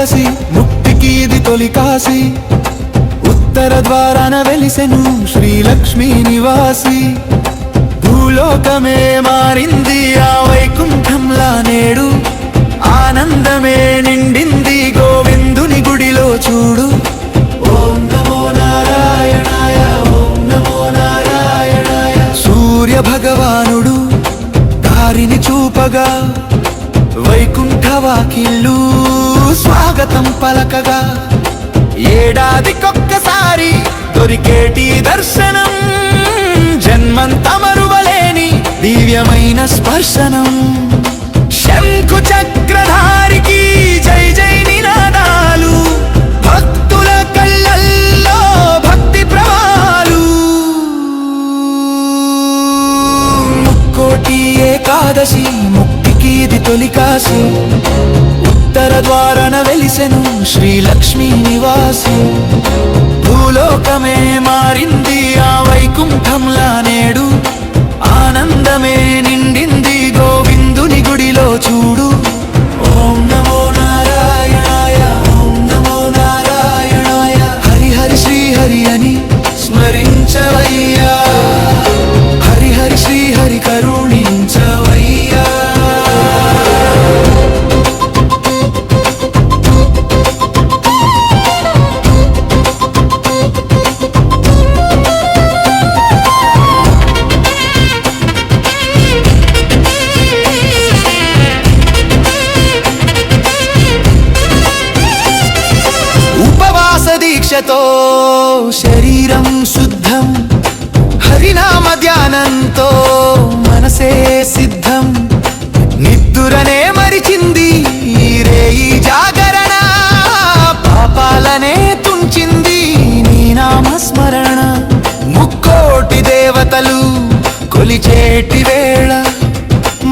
ఏకాదశి ముక్తికి ఇది తొలి కాశీ. ఉత్తర ద్వారాన వెలిసెను శ్రీలక్ష్మీ నివాసి. భూలోకమే మారింది ఆ వైకుంఠంలా నేడు. ఆనందమే నిండింది గోవిందుని గుడిలో చూడు. ఓం నమో నారాయణాయ ఓం నమో నారాయణాయ. సూర్య భగవానుడు దారిని చూపగా వైకుంఠవాకిళ్ళు స్వాగతం పలకగా. ఏడాదికొక్కసారి దొరికేటి దర్శనం జన్మంత మరువలేని దివ్యమైన స్పర్శనం. శంకు చక్రధారికి జై జై నినాదాలు భక్తుల కళ్ళల్లో భక్తి ప్రవాలు ముక్కోటి ఏకాదశి ముక్తికి ఇది తొలి ఉత్తర ద్వారాన వెలిసెను శ్రీలక్ష్మీ నివాసి. భూలోకమే మారింది ఆ వైకుంఠంలా నేడు. ధ్యానంతో శరీరం శుద్ధం హరినామ ధ్యానంతో మనసే సిద్ధం. నిద్దురనే మరిచింది ఈ రేయి జాగరణ పాపాలనే తుంచింది నీ నామస్మరణ. ముక్కోటి దేవతలు కొలిచేటి వేళ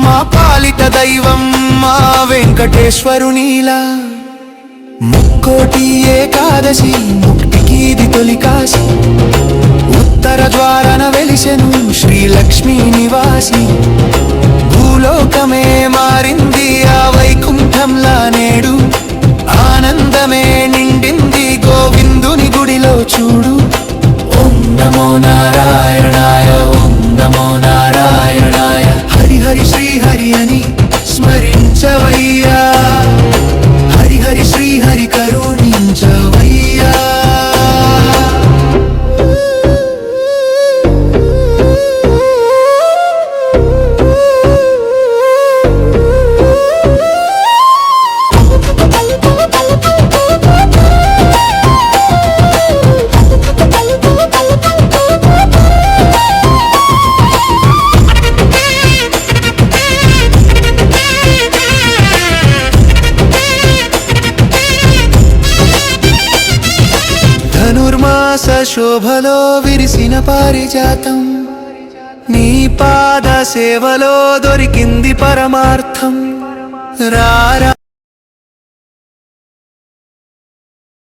మా పాలిత దైవం మా వెంకటేశ్వరునిలా. ముక్కోటి ఏకా ఏకాదశి ముక్తికీది ఇది తొలి కాశీ ఉత్తర ద్వారన వెలిసెను శ్రీలక్ష్మీ నివాసి. భూలోకమే మారింది ఆ వైకుంఠంలా నేడు. ఆనందమే నిండింది గోవిందుని గుడిలో చూడు. ధనుర్మాస శోభలో విరిసిన పారిజాతం. నీ పాద సేవలో దొరికింది పరమార్థం. రారా